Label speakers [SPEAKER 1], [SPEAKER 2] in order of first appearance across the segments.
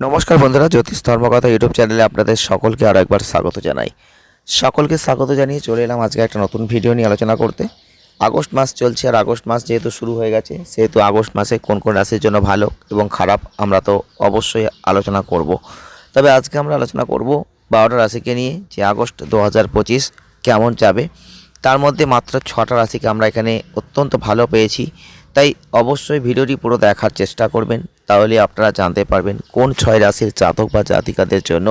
[SPEAKER 1] নমস্কার বন্ধুরা, জ্যোতিষ ধর্মকথা ইউটিউব চ্যানেলে আপনাদের সকলকে আরও একবার স্বাগত জানাই। সকলকে স্বাগত জানিয়ে চলে এলাম আজকে একটা নতুন ভিডিও নিয়ে আলোচনা করতে। আগস্ট মাস চলছে আর আগস্ট মাস যেহেতু শুরু হয়ে গেছে, সেহেতু আগস্ট মাসে কোন কোন রাশির জন্য ভালো এবং খারাপ আমরা তো অবশ্যই আলোচনা করব। তবে আজকে আমরা আলোচনা করব বারোটা রাশিকে নিয়ে, যে আগস্ট দু হাজার পঁচিশ কেমন যাবে। তার মধ্যে মাত্র ছটা রাশিকে আমরা এখানে অত্যন্ত ভালো পেয়েছি, তাই অবশ্যই ভিডিওটি পুরো দেখার চেষ্টা করবেন। তাহলে আপনারা জানতে পারবেন কোন ছয় রাশির জাতক বা জাতিকাদের জন্য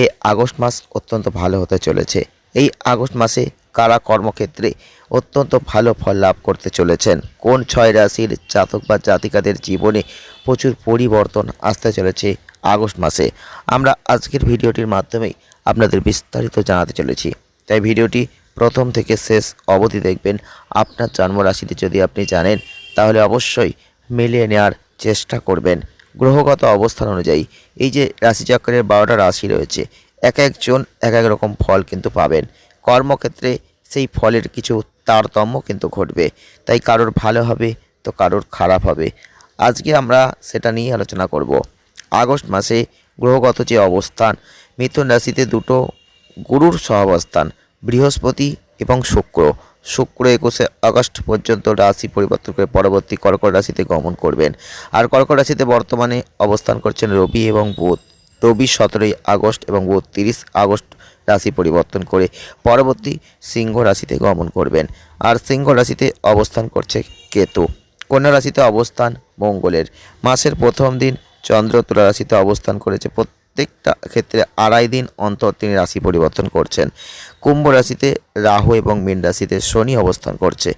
[SPEAKER 1] এই আগস্ট মাস অত্যন্ত ভালো হতে চলেছে। এই আগস্ট মাসে কারা কর্মক্ষেত্রে অত্যন্ত ভালো ফল লাভ করতে চলেছেন? কোন ছয় রাশির জাতক বা জাতিকাদের জীবনে প্রচুর পরিবর্তন আসতে চলেছে আগস্ট মাসে? আমরা আজকের ভিডিওটির মাধ্যমেই আপনাদের বিস্তারিত জানাতে চলেছি। তাই ভিডিওটি প্রথম থেকে শেষ অবধি দেখবেন। আপনার জন্মরাশিটি যদি আপনি জানেন, তাহলে অবশ্যই মিলিয়ে নেওয়ার চেষ্টা করবেন গ্রহগত অবস্থান অনুযায়ী। এই যে রাশিচক্রের বারোটা রাশি রয়েছে, এক একজন, এক এক রকম ফল কিন্তু পাবেন। কর্মক্ষেত্রে সেই ফলের কিছু তারতম্য কিন্তু ঘটবে। তাই কারোর ভালো হবে তো কারোর খারাপ হবে। আজকে আমরা সেটা নিয়ে আলোচনা করব। আগস্ট মাসে গ্রহগত যে অবস্থান, মিথুন রাশিতে দুটো গুরুর সহাবস্থান, বৃহস্পতি এবং শুক্র। শুক্র একুশে আগস্ট পর্যন্ত রাশি পরিবর্তন করে পরবর্তী কর্কট রাশিতে গমন করবেন। আর কর্কট রাশিতে বর্তমানে অবস্থান করছেন রবি এবং বুধ। রবি সতেরোই আগস্ট এবং বুধ তিরিশ আগস্ট রাশি পরিবর্তন করে পরবর্তী সিংহ রাশিতে গমন করবেন। আর সিংহ রাশিতে অবস্থান করছে কেতু। কন্যা রাশিতে অবস্থান মঙ্গলের। মাসের প্রথম দিন চন্দ্র তুলা রাশিতে অবস্থান করেছে প্রত্যেকটা ক্ষেত্রে আড়াই দিন অন্তর তিনি রাশি পরিবর্তন করছেন। কুম্ভ রাশিতে রাহু এবং মীন রাশিতে শনি অবস্থান করছে।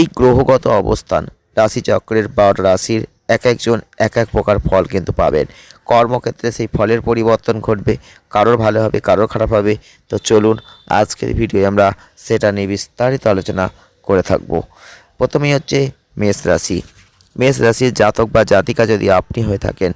[SPEAKER 1] এই গ্রহগত অবস্থান রাশিচক্রের বারোটা রাশির এক একজন এক এক প্রকার ফল কিন্তু পাবেন। কর্মক্ষেত্রে সেই ফলের পরিবর্তন ঘটবে। কারোর ভালো হবে, কারোর খারাপ হবে। তো চলুন আজকের ভিডিওয়ে আমরা সেটা নিয়ে বিস্তারিত আলোচনা করে থাকব। প্রথমেই হচ্ছে মেষ রাশি। মেষ রাশির জাতক বা জাতিকা যদি আপনি হয়ে থাকেন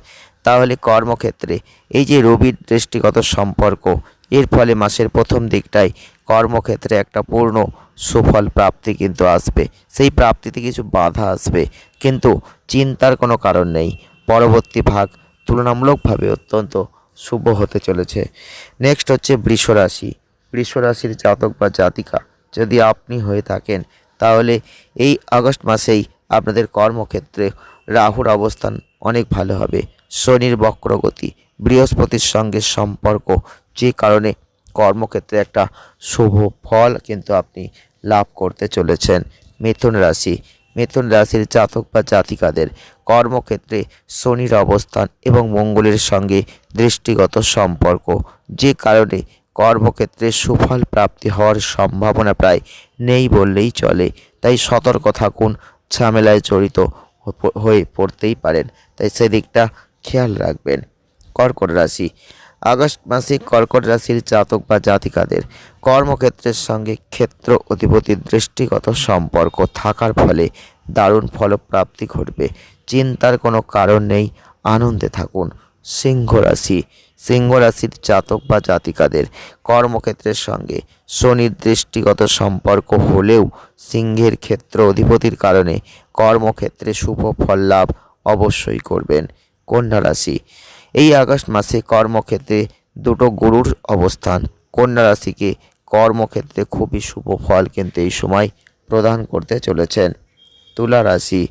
[SPEAKER 1] তাহলে কর্মক্ষেত্রে এই যে রবির দৃষ্টিগত সম্পর্ক, এর ফলে মাসের প্রথম দিকটায় কর্মক্ষেত্রে একটা পূর্ণ সুফল প্রাপ্তি কিন্তু আসবে। সেই প্রাপ্তিতে কিছু বাধা আসবে। কিন্তু চিন্তার কোনো কারণ নেই। পরবর্তী ভাগ তুলনামূলকভাবে অত্যন্ত শুভ হতে চলেছে। নেক্সট হচ্ছে বৃষ রাশি বৃষ রাশির জাতক বা জাতিকা, যদি আপনি হয়ে থাকেন, তাহলে এই আগস্ট মাসেই আপনাদের কর্মক্ষেত্রে রাহুর অবস্থান অনেক ভালো হবে। শনির বক্রগতি, বৃহস্পতির সঙ্গে সম্পর্ক, যে কারণে কর্মক্ষেত্রে একটা শুভ ফল কিন্তু আপনি লাভ করতে চলেছেন। মিথুন রাশি, মিথুন রাশির জাতক বা জাতিকাদের কর্মক্ষেত্রে শনির অবস্থান এবং মঙ্গলের সঙ্গে দৃষ্টিগত সম্পর্ক, যে কারণে কর্মক্ষেত্রে সুফল প্রাপ্তি হওয়ার সম্ভাবনা প্রায় নেই বললেই চলে। তাই সতর্ক থাকুন, ঝামেলায় জড়িত হয়ে পড়তেই পারেন। তাই সেদিকটা খেয়াল রাখবেন। কর্কট রাশি। আগস্ট মাসে কর্কট রাশির জাতক বা জাতিকাদের কর্মক্ষেত্রের সঙ্গে ক্ষেত্র অধিপতির দৃষ্টিগত সম্পর্ক থাকার ফলে দারুণ ফলপ্রাপ্তি ঘটবে। চিন্তার কোনো কারণ নেই। আনন্দে থাকুন। সিংহ রাশি। সিংহ রাশির জাতক বা জাতিকাদের কর্মক্ষেত্রের সঙ্গে শনির দৃষ্টিগত সম্পর্ক হলেও সিংহের ক্ষেত্র অধিপতির কারণে কর্মক্ষেত্রে শুভ ফল লাভ অবশ্যই করবেন। কন্যা রাশি এই আগস্ট মাসে কর্মক্ষেত্রে দুটো গুরুর অবস্থান। কন্যা রাশিকে কর্মক্ষেত্রে খুবই শুভ ফল কিন্তু এই সময় প্রদান করতে চলেছেন তুলা রাশি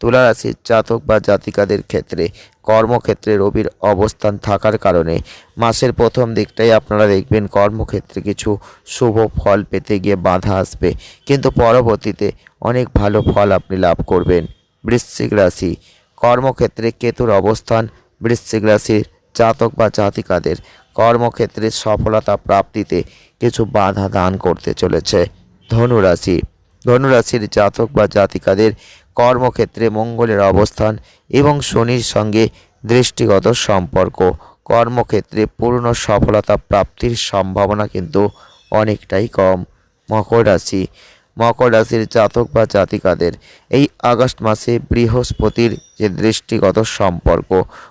[SPEAKER 1] তুলা রাশির জাতক বা জাতিকাদের ক্ষেত্রে কর্মক্ষেত্রে রবির অবস্থান থাকার কারণে মাসের প্রথম দিকটাই আপনারা দেখবেন কর্মক্ষেত্রে কিছু শুভ ফল পেতে গিয়ে বাধা আসবে। কিন্তু পরবর্তীতে অনেক ভালো ফল আপনি লাভ করবেন। বৃশ্চিক রাশি কর্মক্ষেত্রে কেতুর অবস্থান, বৃশ্চিক রাশির জাতক বা জাতিকাদের কর্মক্ষেত্রে সফলতা প্রাপ্তিতে কিছু বাধা দান করতে চলেছে ধনুরাশি। ধনুরাশির জাতক বা জাতিকাদের কর্মক্ষেত্রে মঙ্গলের অবস্থান এবং শনির সঙ্গে দৃষ্টিগত সম্পর্ক। কর্মক্ষেত্রে পূর্ণ সফলতা প্রাপ্তির সম্ভাবনা কিন্তু অনেকটাই কম। মকর রাশি মকর রাশির জাতক বা জাতিকাদের এই আগস্ট মাসে বৃহস্পতির যে দৃষ্টিগত সম্পর্ক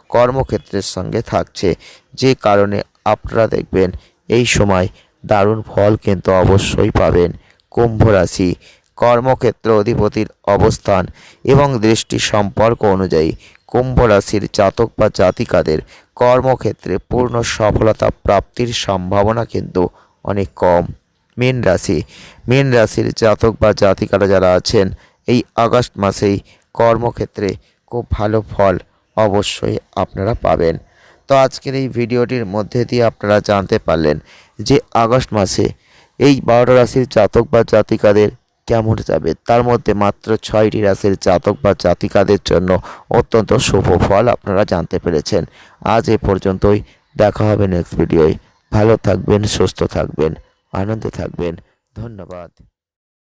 [SPEAKER 1] কর্মক্ষেত্রের সঙ্গে থাকছে। যে কারণে আপনারা দেখবেন এই সময় দারুণ ফল কিন্তু অবশ্যই পাবেন। কুম্ভ রাশি কর্মক্ষেত্র অধিপতির অবস্থান এবং দৃষ্টি সম্পর্ক অনুযায়ী কুম্ভ রাশির জাতক বা জাতিকাদের কর্মক্ষেত্রে পূর্ণ সফলতা প্রাপ্তির সম্ভাবনা কিন্তু অনেক কম। মীন রাশি। মীন রাশির জাতক বা জাতিকারা যারা আছেন, এই আগস্ট মাসেই কর্মক্ষেত্রে খুব ভালো ফল অবশ্যই আপনারা পাবেন। তো আজকের এই ভিডিওটির মধ্যে দিয়ে আপনারা জানতে পারলেন যে আগস্ট মাসে এই বারোটা রাশির জাতক বা জাতিকাদের কেমন যাবে। তার মধ্যে মাত্র ছয়টি রাশির জাতক বা জাতিকাদের জন্য অত্যন্ত শুভ ফল আপনারা জানতে পেরেছেন। আজ এ পর্যন্তই। দেখা হবে নেক্সট ভিডিওয় ভালো থাকবেন, সুস্থ থাকবেন। আনন্দে থাকবেন। ধন্যবাদ।